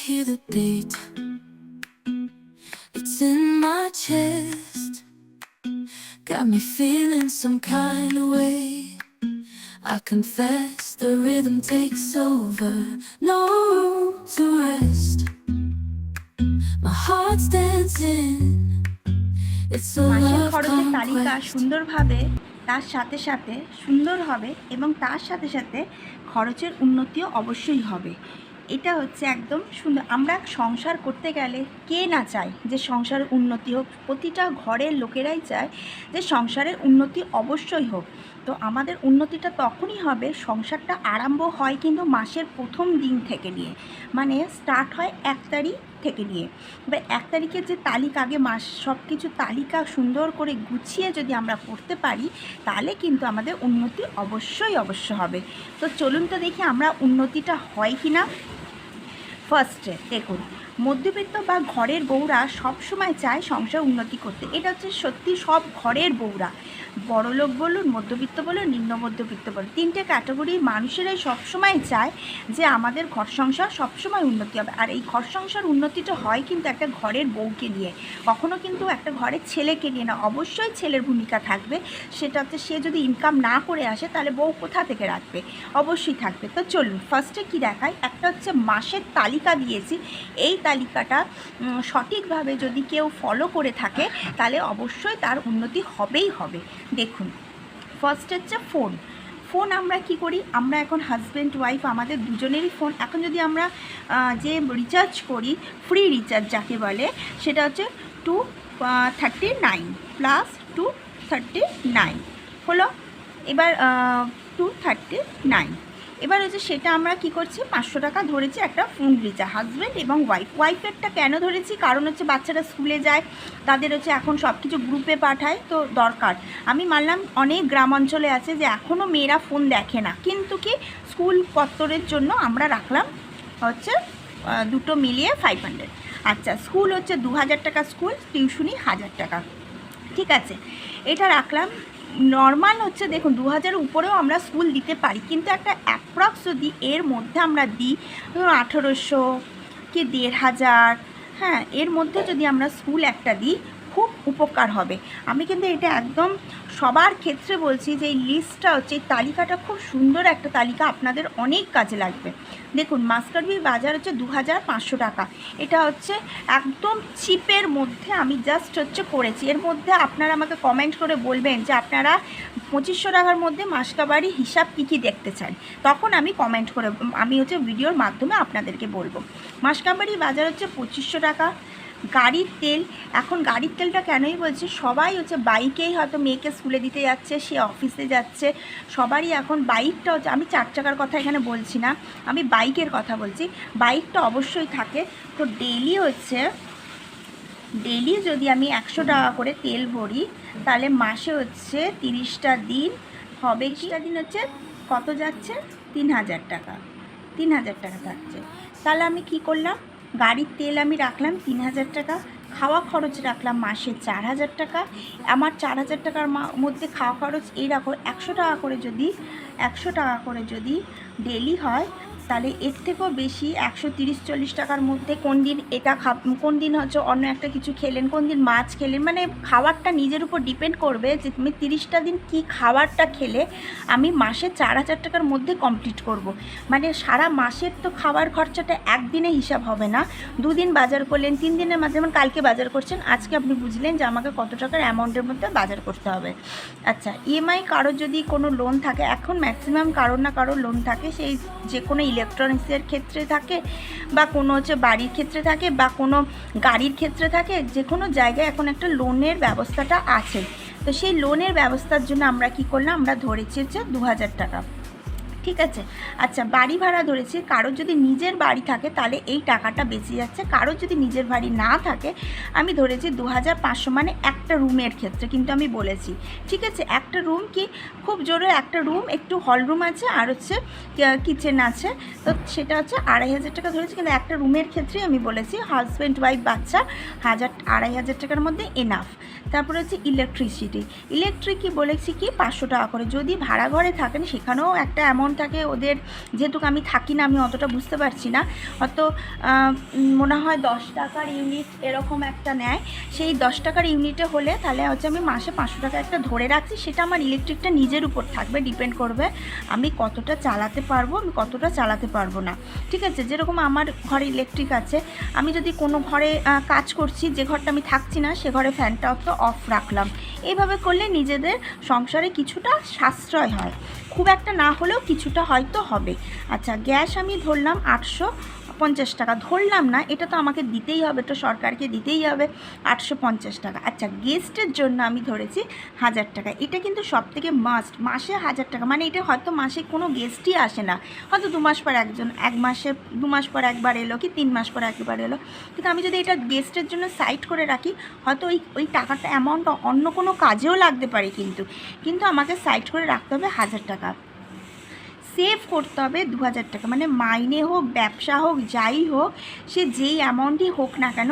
hear the beat. It's in my chest. Got me feeling some kind of way. I confess the rhythm takes over. No room to rest. My heart's dancing. It's a love conquest. তার সাথে সাথে সুন্দর হবে এবং তার সাথে সাথে খরচের উন্নতিও অবশ্যই হবে এটা হচ্ছে একদম সুন্দর। আমরা সংসার করতে গেলে কে না চায় যে সংসারের উন্নতি হোক? প্রতিটা ঘরের লোকেরাই চায় যে সংসারের উন্নতি অবশ্যই হোক। তো আমাদের উন্নতিটা তখনই হবে সংসারটা আরম্ভ হয় কিন্তু মাসের প্রথম দিন থেকে নিয়ে। মানে স্টার্ট হয় এক তারিখ থেকে নিয়ে। এবার এক তারিখের যে তালিকা, আগে মাস সব কিছু তালিকা সুন্দর করে গুছিয়ে যদি আমরা করতে পারি, তাহলে কিন্তু আমাদের উন্নতি অবশ্যই অবশ্য হবে। তো চলুন তো দেখি আমরা উন্নতিটা হয় কি না ফার্স্টে, দেখুন। মধ্যবিত্ত বা ঘরের বউরা সব সময় চায় সংসার উন্নতি করতে। এটা হচ্ছে সত্যি সব ঘরের বউরা। বড়লোক বলুন, মধ্যবিত্ত বলুন, নিম্ন মধ্যবিত্ত বলুন, তিনটে ক্যাটাগরির মানুষেরাই সবসময় চায় যে আমাদের ঘর সংসার সবসময় উন্নতি হবে। আর এই ঘর সংসার উন্নতিটা হয় কিন্তু একটা ঘরের বউকে নিয়ে। কখনো কিন্তু একটা ঘরের ছেলেকে নিয়ে না। অবশ্যই ছেলের ভূমিকা থাকবে। সেটা হচ্ছে সে যদি ইনকাম না করে আসে, তাহলে বউ কোথা থেকে রাখবে? অবশ্যই থাকবে। তো চলুন, ফার্স্টে কি দেখায় একটা হচ্ছে মাসের তালিকা দিয়েছি, এই তালিকাটা সঠিকভাবে যদি কেউ ফলো করে থাকে, তাহলে অবশ্যই তার উন্নতি হবেই হবে। দেখুন ফার্স্ট হচ্ছে ফোন ফোন আমরা কি করি? আমরা এখন হাজব্যান্ড ওয়াইফ আমাদের দুজনেরই ফোন এখন যদি আমরা যে রিচার্জ করি ফ্রি রিচার্জ যাকে বলে, সেটা হচ্ছে two thirty nine plus two thirty nine হলো, এবার টু থার্টি নাইন এবার হচ্ছে সেটা আমরা কি করছি? পাঁচশো টাকা ধরেছি একটা ফোন রিচার্জ হাজব্যান্ড এবং ওয়াইফ ওয়াইফেরটা কেন ধরেছি? কারণ হচ্ছে বাচ্চারা স্কুলে যায়, তাদের হচ্ছে এখন সব কিছু গ্রুপে পাঠায়, তো দরকার। আমি মানলাম অনেক গ্রাম অঞ্চলে আছে যে এখনও মেয়েরা ফোন দেখে না। কিন্তু কি স্কুল পত্তরের জন্য আমরা রাখলাম হচ্ছে দুটো মিলিয়ে ফাইভ হান্ড্রেড আচ্ছা স্কুল হচ্ছে দু হাজার টাকা স্কুল টিউশনি হাজার টাকা। ঠিক আছে? এটা রাখলাম। নর্মাল হচ্ছে দেখুন দু হাজার উপরেও আমরা স্কুল দিতে পারি। কিন্তু একটা অ্যাপ্রক্স যদি এর মধ্যে আমরা দিই, ধরুন আঠেরোশো কি দেড় হাজার হ্যাঁ এর মধ্যে যদি আমরা স্কুল একটা দিই খুব উপকার হবে। আমি কিন্তু এটা একদম সবার ক্ষেত্রে বলছি যে এই লিস্টটা হচ্ছে এই তালিকাটা খুব সুন্দর একটা তালিকা আপনাদের অনেক কাজে লাগবে। দেখুন মাস্টারবির বাজার হচ্ছে দু হাজার পাঁচশো টাকা। এটা হচ্ছে একদম চিপের মধ্যে আমি জাস্ট হচ্ছে করেছি। এর মধ্যে আপনারা আমাকে কমেন্ট করে বলবেন যে আপনারা পঁচিশশো টাকার মধ্যে মাসকাবারি হিসাব কী কী দেখতে চান? তখন আমি কমেন্ট করে, আমি হচ্ছে ভিডিওর মাধ্যমে আপনাদেরকে বলব। মাসকাবারি বাজার হচ্ছে পঁচিশশো টাকা। গাড়ির তেল, এখন গাড়ির তেলটা কেনই বলছি? সবাই হচ্ছে বাইকেই হয়তো মেয়েকে স্কুলে দিতে যাচ্ছে, সে অফিসে যাচ্ছে। সবারই এখন বাইকটা হচ্ছে, আমি চার চাকার কথা এখানে বলছি না, আমি বাইকের কথা বলছি। বাইকটা অবশ্যই থাকে। তো ডেলি হচ্ছে ডেলি যদি আমি একশো টাকা করে তেল ভরি, তাহলে মাসে হচ্ছে তিরিশটা দিন হবে কিটা দিন হচ্ছে কত যাচ্ছে? তিন হাজার টাকা। তিন হাজার টাকা থাকছে। তাহলে আমি কি করলাম? গাড়ির তেল আমি রাখলাম তিন হাজার টাকা, খাওয়া খরচ রাখলাম মাসে চার হাজার টাকা। আমার চার হাজার টাকার মধ্যে খাওয়া খরচ এই রাখো, একশো টাকা করে যদি, একশো টাকা করে যদি ডেলি হয় তাহলে এর থেকেও বেশি একশো তিরিশ, চল্লিশ টাকার মধ্যে কোন দিন এটা খা, কোন দিন হচ্ছে অন্য একটা কিছু খেলেন, কোন দিন মাছ খেলেন মানে খাবারটা নিজের উপর ডিপেন্ড করবে যে তুমি তিরিশটা দিন কি খাবারটা খেলে, আমি মাসে চার হাজার টাকার মধ্যে কমপ্লিট করব। মানে সারা মাসের তো খাবার খরচাটা একদিনে হিসাব হবে না দুদিন বাজার করলেন, তিন দিনের মাঝে যেমন কালকে বাজার করছেন, আজকে আপনি বুঝলেন যে আমাকে কত টাকার অ্যামাউন্টের মধ্যে বাজার করতে হবে আচ্ছা ইএমআই কারোর যদি কোনো লোন থাকে, এখন ম্যাক্সিমাম কারোর না কারোর লোন থাকে, সেই যে কোনো ইলেকট্রনিক্সের ক্ষেত্রে থাকে বা কোনো হচ্ছে বাড়ির ক্ষেত্রে থাকে বা কোনো গাড়ির ক্ষেত্রে থাকে, যে কোনো জায়গায় এখন একটা লোনের ব্যবস্থাটা আছে। তো সেই লোনের ব্যবস্থার জন্য আমরা কি করলাম? আমরা ধরেছি হচ্ছে দু হাজার টাকা। ঠিক আছে? আচ্ছা বাড়ি ভাড়া ধরেছি, কারোর যদি নিজের বাড়ি থাকে, তাহলে এই টাকাটা বেঁচে যাচ্ছে। কারোর যদি নিজের বাড়ি না থাকে, আমি ধরেছি দু হাজার পাঁচশো মানে একটা রুমের ক্ষেত্রে, কিন্তু আমি বলেছি। ঠিক আছে, একটা রুম কি, খুব জোরে একটা রুম, একটু হল রুম আছে, আর হচ্ছে কিচেন আছে। তো সেটা হচ্ছে আড়াই হাজার টাকা ধরেছি, কিন্তু একটা রুমের ক্ষেত্রেই আমি বলেছি হাজব্যান্ড ওয়াইফ বাচ্চা, হাজার, আড়াই হাজার টাকার মধ্যে এনাফ তারপরে হচ্ছে ইলেকট্রিসিটি ইলেকট্রিক কি বলেছি কি, পাঁচশো টাকা করে। যদি ভাড়া ঘরে থাকেন, সেখানেও একটা অ্যামাউন্ট থাকে ওদের যেহেতু আমি থাকি না, আমি অতটা বুঝতে পারছি না। হয়তো মনে হয় দশ টাকার ইউনিট এরকম একটা নেয়। সেই দশ টাকার ইউনিটে হলে তাহলে হচ্ছে আমি মাসে পাঁচশো টাকা একটা ধরে রাখছি, সেটা আমার ইলেকট্রিকটা নিজের উপর থাকবে ডিপেন্ড করবে আমি কতটা চালাতে পারব, আমি কতটা চালাতে পারব না। ঠিক আছে? যেরকম আমার ঘরে ইলেকট্রিক আছে, আমি যদি কোনো ঘরে কাজ করছি, যে ঘরটা আমি থাকছি না, সে ঘরে ফ্যানটা অত অফ রাখলাম। এইভাবে করলে নিজেদের সংসারে কিছুটা সাশ্রয় হয়। খুব একটা না হলেও কিছুটা হয়তো হবে। আচ্ছা গ্যাস আমি ধরলাম আটশো পঞ্চাশ টাকা। ধরলাম না, এটা তো আমাকে দিতেই হবে তো সরকারকে দিতেই হবে। আটশো পঞ্চাশ টাকা। আচ্ছা গেস্টের জন্য আমি ধরেছি হাজার টাকা। এটা কিন্তু সব থেকে মাস্ট মাসে হাজার টাকা। মানে এটা হয়তো মাসে কোনো গেস্টই আসে না। হয়তো দু মাস পর একজন, এক মাসে, দু মাস পর একবার এলো কি তিন মাস পর একবার এলো। কিন্তু আমি যদি এটা গেস্টের জন্য সাইড করে রাখি, হয়তো ওই ওই টাকাটা অ্যামাউন্টটা অন্য কোনো কাজেও লাগতে পারে কিন্তু। কিন্তু আমাকে সাইড করে রাখতে হবে হাজার টাকা। সেভ করতে হবে দু হাজার টাকা। মানে মাইনে হোক, ব্যবসা হোক, যাই হোক, সে যেই অ্যামাউন্টই হোক না কেন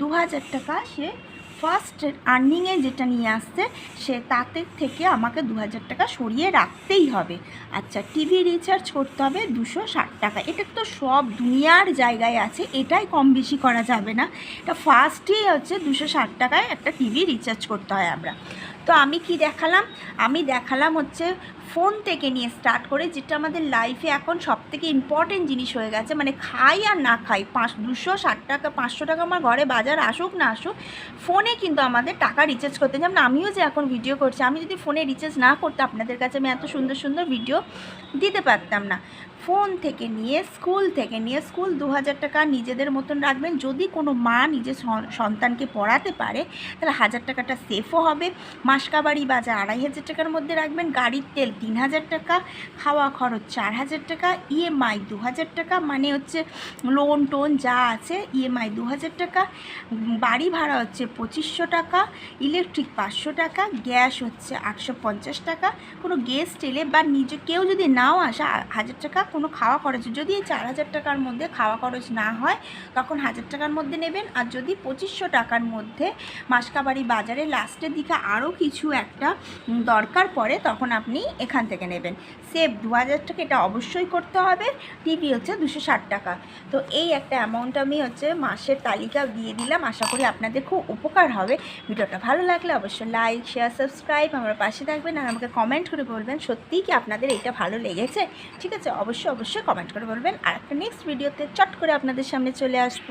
দু হাজার টাকা সে ফার্স্ট আর্নিংয়ে যেটা নিয়ে আসছে, সে তাতে থেকে আমাকে দু হাজার টাকা সরিয়ে রাখতেই হবে। আচ্ছা টিভি রিচার্জ করতে হবে দুশো ষাট টাকা। এটা তো সব দুনিয়ার জায়গায় আছে, এটাই কম বেশি করা যাবে না। এটা ফার্স্টেই হচ্ছে দুশো ষাট টাকায় একটা টিভি রিচার্জ করতে হয় আমরা। তো আমি কি দেখালাম? আমি দেখালাম হচ্ছে ফোন থেকে নিয়ে স্টার্ট করে যেটা আমাদের লাইফে এখন সব থেকে ইম্পর্টেন্ট জিনিস হয়ে গেছে। মানে খাই আর না খাই, পাঁচ, দুশো ষাট টাকা, পাঁচশো টাকা আমার ঘরে বাজার আসুক না আসুক ফোনে কিন্তু আমাদের টাকা রিচার্জ করতে যেমন আমিও যে এখন ভিডিও করছি, আমি যদি ফোনে রিচার্জ না করতে, আপনাদের কাছে আমি এত সুন্দর সুন্দর ভিডিও দিতে পারতাম না। ফোন থেকে নিয়ে স্কুল থেকে নিয়ে স্কুল দু হাজার টাকা নিজেদের মতন রাখবেন। যদি কোনো মা নিজের সন- সন্তানকে পড়াতে পারে, তাহলে হাজার টাকাটা সেফও হবে। মাসকাবাড়ি বাজার। আড়াই হাজার টাকার মধ্যে রাখবেন গাড়ির তেল তিন হাজার টাকা, খাওয়া খরচ চার হাজার টাকা ইএমআই দু হাজার টাকা মানে হচ্ছে লোন টোন যা আছে ইএমআই দু হাজার টাকা, বাড়ি ভাড়া হচ্ছে পঁচিশশো টাকা ইলেকট্রিক পাঁচশো টাকা গ্যাস হচ্ছে আটশো পঞ্চাশ টাকা, কোনো গেস্ট এলে বা নিজে কেউ যদি নাও আসে হাজার টাকা কোনো খাওয়া খরচ, যদি এই চার হাজার টাকার মধ্যে খাওয়া খরচ না হয়, তখন হাজার টাকার মধ্যে নেবেন, আর যদি পঁচিশশো টাকার মধ্যে মাসকাবাড়ি বাজারে লাস্টের দিকে আরও কিছু একটা দরকার পড়ে তখন আপনি এখান থেকে নেবেন। সেভ দু হাজার টাকা এটা অবশ্যই করতে হবে। টিভি হচ্ছে দুশো ষাট টাকা। তো এই একটা অ্যামাউন্ট আমি হচ্ছে মাসের তালিকা দিয়ে দিলাম। আশা করি আপনাদের খুব উপকার হবে। ভিডিওটা ভালো লাগলে অবশ্যই লাইক শেয়ার সাবস্ক্রাইব আমার পাশে থাকবেন আর আমাকে কমেন্ট করে বলবেন সত্যিই কি আপনাদের এইটা ভালো লেগেছে? ঠিক আছে? অবশ্যই অবশ্যই কমেন্ট করে বলবেন। আর একটা নেক্সট ভিডিওতে চট করে আপনাদের সামনে চলে আসব।